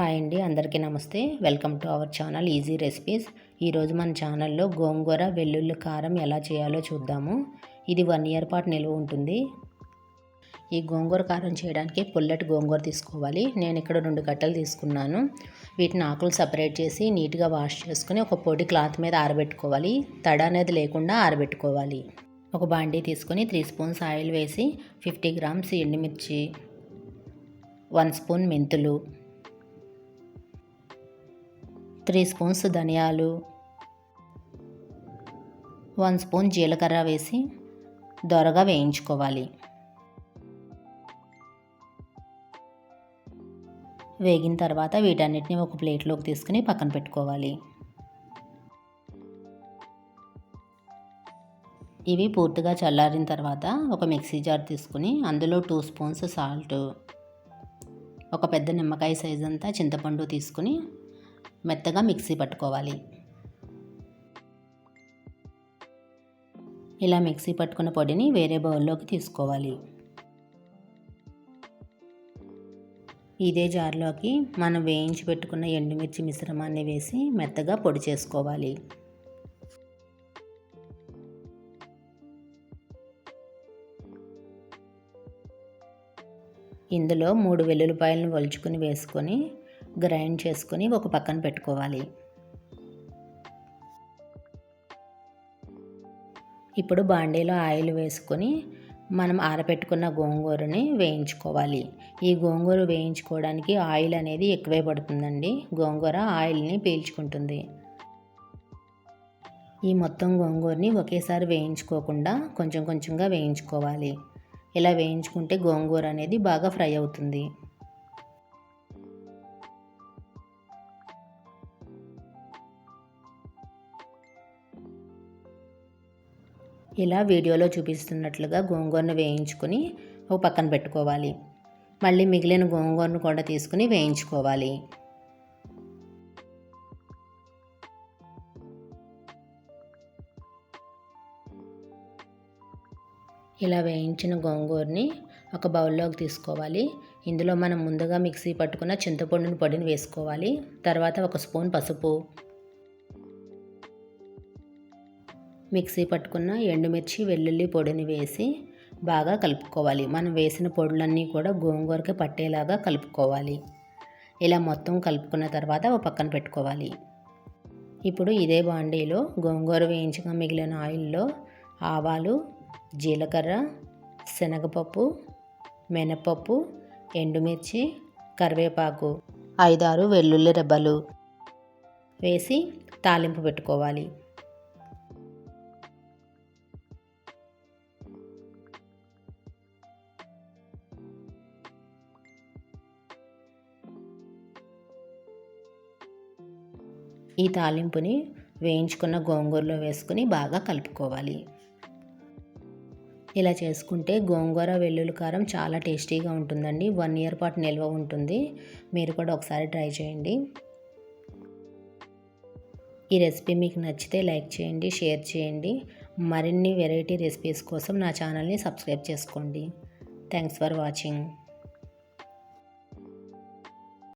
Hi అండి అందరికీ నమస్తే. Welcome to our channel easy recipes. ఈరోజు మన ఛానల్లో గోంగూర వెల్లుల్లి కారం ఎలా చేయాలో చూద్దాము. ఇది వన్ ఇయర్ పాటు నిల్వ ఉంటుంది. ఈ గోంగూర కారం చేయడానికి పుల్లటి గోంగూర తీసుకోవాలి. నేను ఇక్కడ రెండు కట్టలు తీసుకున్నాను. వీటిని ఆకులు సపరేట్ చేసి నీట్గా వాష్ చేసుకుని ఒక పొడి క్లాత్ మీద ఆరబెట్టుకోవాలి. తడ అనేది లేకుండా ఆరబెట్టుకోవాలి. ఒక బాండీ తీసుకొని త్రీ స్పూన్స్ ఆయిల్ వేసి ఫిఫ్టీ గ్రామ్స్ ఎండుమిర్చి వన్ స్పూన్ మెంతులు త్రీ స్పూన్స్ ధనియాలు వన్ స్పూన్ జీలకర్ర వేసి దొరగా వేయించుకోవాలి. వేగిన తర్వాత వీటన్నిటిని ఒక ప్లేట్లోకి తీసుకుని పక్కన పెట్టుకోవాలి. ఇవి పూర్తిగా చల్లారిన తర్వాత ఒక మిక్సీ జార్ తీసుకుని అందులో టూ స్పూన్స్ సాల్ట్ ఒక పెద్ద నిమ్మకాయ సైజ్ అంతా చింతపండు తీసుకుని మెత్తగా మిక్సీ పట్టుకోవాలి. ఇలా మిక్సీ పట్టుకున్న పొడిని వేరే బౌల్లోకి తీసుకోవాలి. ఇదే జార్లోకి మనం వేయించి పెట్టుకున్న ఎండుమిర్చి మిశ్రమాన్ని వేసి మెత్తగా పొడి చేసుకోవాలి. ఇందులో మూడు వెల్లుల్లిపాయలను ఒలుచుకుని వేసుకొని గ్రైండ్ చేసుకొని ఒక పక్కన పెట్టుకోవాలి. ఇప్పుడు బాండీలో ఆయిల్ వేసుకొని మనం ఆరబెట్టుకున్న గోంగూరని వేయించుకోవాలి. ఈ గోంగూర వేయించుకోవడానికి ఆయిల్ అనేది ఎక్కువే పడుతుందండి. గోంగూర ఆయిల్ని పీల్చుకుంటుంది. ఈ మొత్తం గోంగూరని ఒకేసారి వేయించుకోకుండా కొంచెం కొంచెంగా వేయించుకోవాలి. ఇలా వేయించుకుంటే గోంగూర అనేది బాగా ఫ్రై అవుతుంది. ఇలా వీడియోలో చూపిస్తున్నట్లుగా గోంగూరను వేయించుకొని ఒక పక్కన పెట్టుకోవాలి. మళ్ళీ మిగిలిన గోంగూరను కూడా తీసుకుని వేయించుకోవాలి. ఇలా వేయించిన గోంగూరని ఒక బౌల్లోకి తీసుకోవాలి. ఇందులో మనం ముందుగా మిక్సీ పట్టుకున్న చింతపండుని పొడిని వేసుకోవాలి. తర్వాత ఒక స్పూన్ పసుపు. మిక్సీ పట్టుకున్న ఎండుమిర్చి వెల్లుల్లి పొడిని వేసి బాగా కలుపుకోవాలి. మనం వేసిన పొడులన్నీ కూడా గోంగూరకి పట్టేలాగా కలుపుకోవాలి. ఇలా మొత్తం కలుపుకున్న తర్వాత ఒక పక్కన పెట్టుకోవాలి. ఇప్పుడు ఇదే బాండీలో గోంగూర వేయించగా మిగిలిన ఆయిల్లో ఆవాలు జీలకర్ర శనగపప్పు మినపప్పు ఎండుమిర్చి కరివేపాకు ఐదారు వెల్లుల్లి రెబ్బలు వేసి తాలింపు పెట్టుకోవాలి. ఈ తాలింపుని వేయించుకున్న గోంగూరలో వేసుకుని బాగా కలుపుకోవాలి. ఇలా చేసుకుంటే గోంగూర వెల్లుల్లి కారం చాలా టేస్టీగా ఉంటుందండి. వన్ ఇయర్ పాటు నిల్వ ఉంటుంది. మీరు కూడా ఒకసారి ట్రై చేయండి. ఈ రెసిపీ మీకు నచ్చితే లైక్ చేయండి షేర్ చేయండి. మరిన్ని వెరైటీ రెసిపీస్ కోసం నా ఛానల్ని సబ్స్క్రైబ్ చేసుకోండి. Thanks for watching.